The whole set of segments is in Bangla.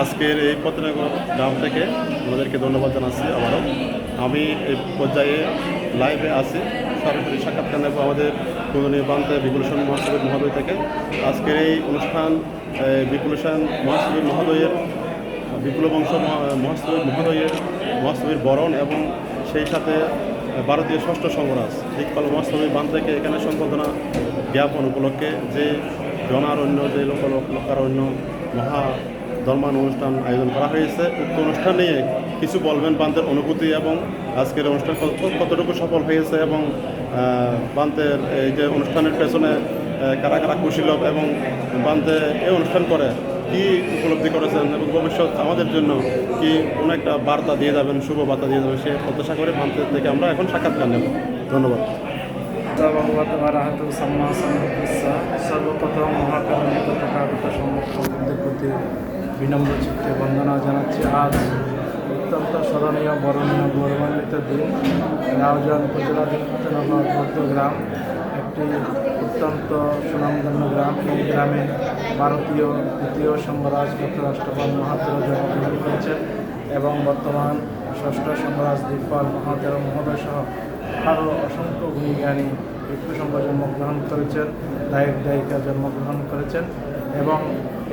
আজকের এই পত্রনগর গ্রাম থেকে আমাদেরকে ধন্যবাদ জানাচ্ছি আবারও। আমি এই পর্যায়ে লাইভে আছি। সরাসরি সাক্ষাৎকার নেব আমাদের পূর্ণনীয় বিপুলেশন মহাসবির মহোদয় থেকে। আজকের এই অনুষ্ঠান বিপুলেশন মহাসবির মহোদয়ের বিপ্লব বংশ মহাসবির মহোদয়ের মহাসবির বরণ এবং সেই সাথে ভারতীয় ষষ্ঠ সংগ্রাস ইকবাল বান থেকে এখানে সম্বোধনা জ্ঞাপন উপলক্ষে যে জনারণ্য যে লোক লোকারণ্য মহা ধর্মান অনুষ্ঠান আয়োজন করা হয়েছে। উক্ত অনুষ্ঠান নিয়ে কিছু বলবেন বান্তের অনুভূতি এবং আজকের অনুষ্ঠান কত- কতটুকু সফল হয়েছে এবং আহ, বান্তের এই যে অনুষ্ঠানের পেছনে কারা কারা খুশি লোক এবং বান্তে এই অনুষ্ঠান করে কি উপলব্ধি করেছেন এবং ভবিষ্যৎ আমাদের জন্য কি কোনো একটা বার্তা দিয়ে যাবেন শুভ বার্তা দিয়ে যাবেন সে প্রত্যাশা করে বান্তের থেকে আমরা এখন সাক্ষাৎকার নেব। ধন্যবাদ। সর্বপ্রথম মহাকারণিক তথাগত সম্মুখদের প্রতি বিনম্র চিত্তে বন্দনা জানাচ্ছি আজ অত্যন্ত স্মরণীয় বরণীয় গৌরবান্বিত দিন রাউজান বৌদ্ধ গ্রাম একটি অত্যন্ত সুনামধন্য গ্রাম এই গ্রামে ভারতীয় দ্বিতীয় সংঘরাজ রাষ্ট্রপাল মহাতের জন্মগ্রহণ করেছেন এবং বর্তমান ষষ্ঠ সংঘরাজ দিকপাল মহাতের মহোদয় সহ আরও অসংখ্য গুণীজ্ঞানী সংঘ জন্মগ্রহণ করেছেন দায়ক দায়িকা জন্মগ্রহণ করেছেন এবং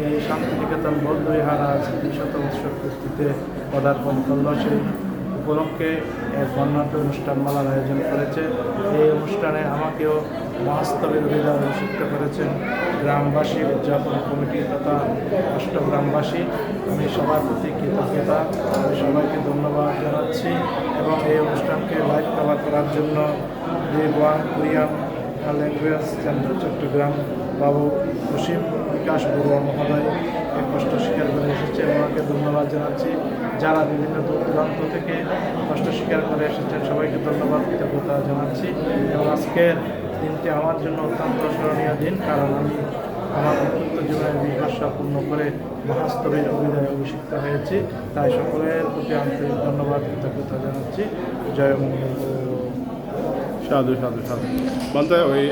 এই শান্তিনিকেতন বৌদ্ধ বিহার আজ দ্বিশত উৎসব কীর্তিতে পদার্পণ করল সেই উপলক্ষে এক বর্ণাঢ্য অনুষ্ঠানমালার আয়োজন করেছে। এই অনুষ্ঠানে আমাকেও মহাস্তবের বিদায় অনুষ্ঠিত করেছেন গ্রামবাসী, উদযাপন কমিটি তথা অষ্ট গ্রামবাসী। আমি সবার প্রতি কৃতজ্ঞতা, আমি সবাইকে ধন্যবাদ জানাচ্ছি এবং এই অনুষ্ঠানকে লাইভ কভার করার জন্য যে one Korean language centre Chattogram, বাবু অসীম বিকাশ বড়ুয়া মহোদয়। এক কষ্ট স্বীকার করে এসেছে ওনাকে ধন্যবাদ জানাচ্ছি। যারা বিভিন্ন দূর দূরান্ত থেকে কষ্ট স্বীকার করে এসেছেন, সবাইকে ধন্যবাদ, কৃতজ্ঞতা জানাচ্ছি। এবং আজকের দিনটি আমার জন্য অত্যন্ত স্মরণীয় দিন, কারণ আমি আমার ব্যক্তিগত জীবনের বিভাষা পূর্ণ করে মহাস্তবের অভিনয়ে অভিষিক্ত হয়েছি। তাই সকলের প্রতি আন্তরিক ধন্যবাদ, কৃতজ্ঞতা জানাচ্ছি। জয় মঙ্গল। সাধু সাধু সাধু। বলতে ওই,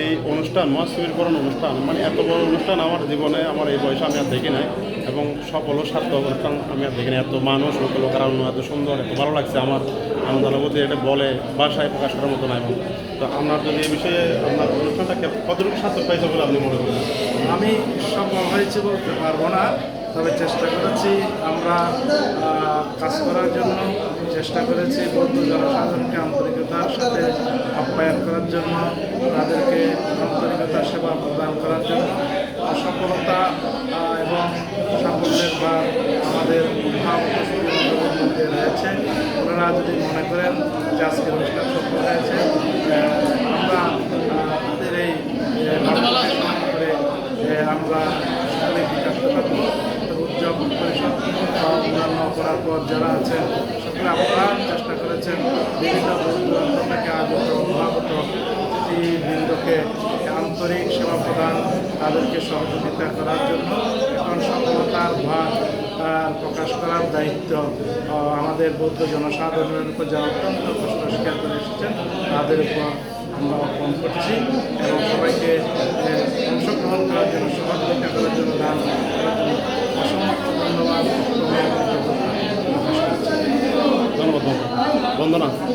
এই অনুষ্ঠান মহাশিবির করণ অনুষ্ঠান মানে এত বড় অনুষ্ঠান আমার জীবনে, আমার এই বয়সে আমি আর দেখি নাই। এবং সফল ও সার্থক অনুষ্ঠান আমি আর দেখি নাই। এত মানুষ, লোক লোকারণ্য এত সুন্দর, এত ভালো লাগছে আমার। আনন্দ অনুভূতি এটা বলে ভাষায় প্রকাশ করার মতো নাই। তো আপনার যদি এই বিষয়ে আপনার অনুষ্ঠানটাকে কতটুকু সার্থক পাইছে বলে আপনি মনে করেন? আমি সফল হয়েছি বলতে পারব না। তবে চেষ্টা করেছি, আমরা কাজ করার জন্য চেষ্টা করেছি বৌদ্ধ জনসাধারণকে আন্তরিকতার সাথে আপ্যায়ন করার জন্য, তাদেরকে আন্তরিকতার সেবা প্রদান করার জন্য। সফলতা এবং সাফল্যের বা আমাদের রয়েছে। ওনারা যদি মনে করেন যে আজকের অনুষ্ঠান সফল হয়েছে আহ, আমরা আহ, আমাদের এই আহ, করে যে আমরা সকলে বিকাশ থাকব উদযাপন করার পর যারা আছেন সকলে আপ্রাণ চেষ্টা করেছেন বিভিন্ন অতিথিবৃন্দকে আন্তরিক সেবা প্রদান তাদেরকে সহযোগিতা করার জন্য এখন সফলতার ভাগ আর প্রকাশ করার দায়িত্ব আমাদের বৌদ্ধ জনসাধারণের উপর যারা অত্যন্ত কষ্ট স্বীকার করে এসেছেন তাদের উপর আমরা অর্পণ করছি এবং সবাইকে অংশগ্রহণ করার জন্য সহযোগিতা করার জন্য দান করার জন্য অসংখ্য ধন্যবাদ এবং কৃতজ্ঞতা